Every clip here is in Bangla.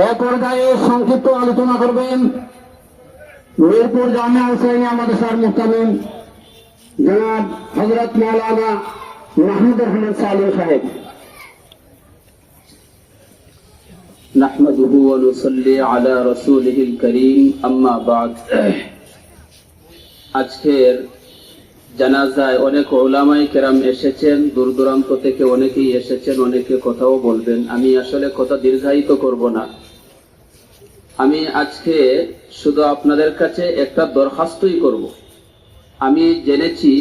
এ পর্যায়ে সংক্ষিপ্ত আলোচনা করবেন মিরপুর জামিয়া হুসাইনিয়া মাদ্রাসার মুহতামিম জনাব হজরত মৌলানা মাহমুদুর রহমান সালিম সাহেব نحمده ونصلي على رسوله الكريم أما بعد আজকের জানাজায় অনেক ওলামাই কেরাম এসেছেন দূর দূরান্ত থেকে অনেকেই এসেছেন, অনেকে কথাও বলবেন। আমি আসলে কথা দীর্ঘায়িত করব না। আমি আজকে শুধু আপনাদের কাছে একটা দরখাস্তই করব। আমি জেনেছি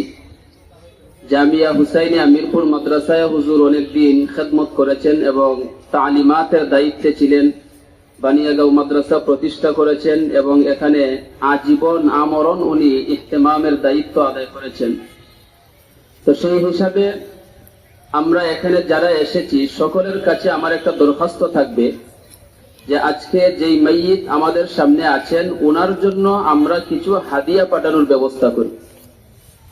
জামিয়া হুসাইনি আমিরপুর মাদ্রাসায় হুজুর অনেকদিন খেদমত করেছেন এবং তালিমাতের দায়িত্বে ছিলেন। বানিয়াগাঁও মাদ্রাসা প্রতিষ্ঠা করেছেন এবং এখানে আজীবন আমরণ উনি ইহতেমামের দায়িত্ব আদায় করেছেন। তো সেই হিসাবে আমরা এখানে যারা এসেছি, সকলের কাছে আমার একটা দরখাস্ত থাকবে যে আজকে যেই মাইয়িত আমাদের সামনে আছেন ওনার জন্য আমরা কিছু হাদিয়া পাঠানোর ব্যবস্থা করি।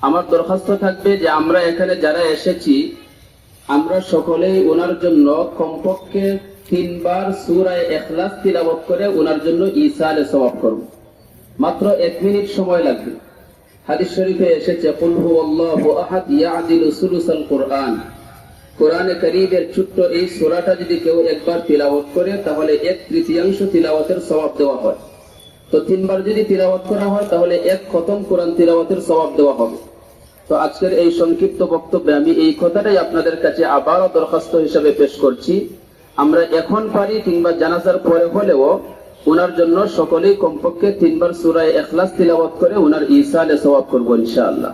আমার দরখাস্ত থাকবে যে আমরা এখানে যারা এসেছি, আমরা সকলেই ওনার জন্য কমপক্ষে তিনবার সুরায় এখলাস তিলাবত করে ওনার জন্য ইসালে সবাব করব মাত্র এক মিনিট সময় লাগবে। হাদিস শরীফে এসেছে, কুল হুয়াল্লাহু আহাদ সুলুসাল কোরআন। কোরআনে করিমের ছোট্ট এই সূরাটা যদি কেউ একবার তিলাওয়াত করে, তাহলে এক তৃতীয়াংশ তিলাওয়াতের সওয়াব দেওয়া হয়। তো তিনবার যদি তিলাওয়াত করা হয়, তাহলে এক খতম কোরআন তিলাওয়াতের সওয়াব দেওয়া হবে। তো আজকের এই সংক্ষিপ্ত বক্তব্যে আমি এই কথাটাই আপনাদের কাছে আবারও দরখাস্ত হিসাবে পেশ করছি। আমরা এখন পারি কিংবা জানাজার পরে হলেও ওনার জন্য সকলেই কমপক্ষে তিনবার সুরায় এখলাস তিলাওয়াত করে ওনার ইসালে সবাব করব ইনশাআল্লাহ।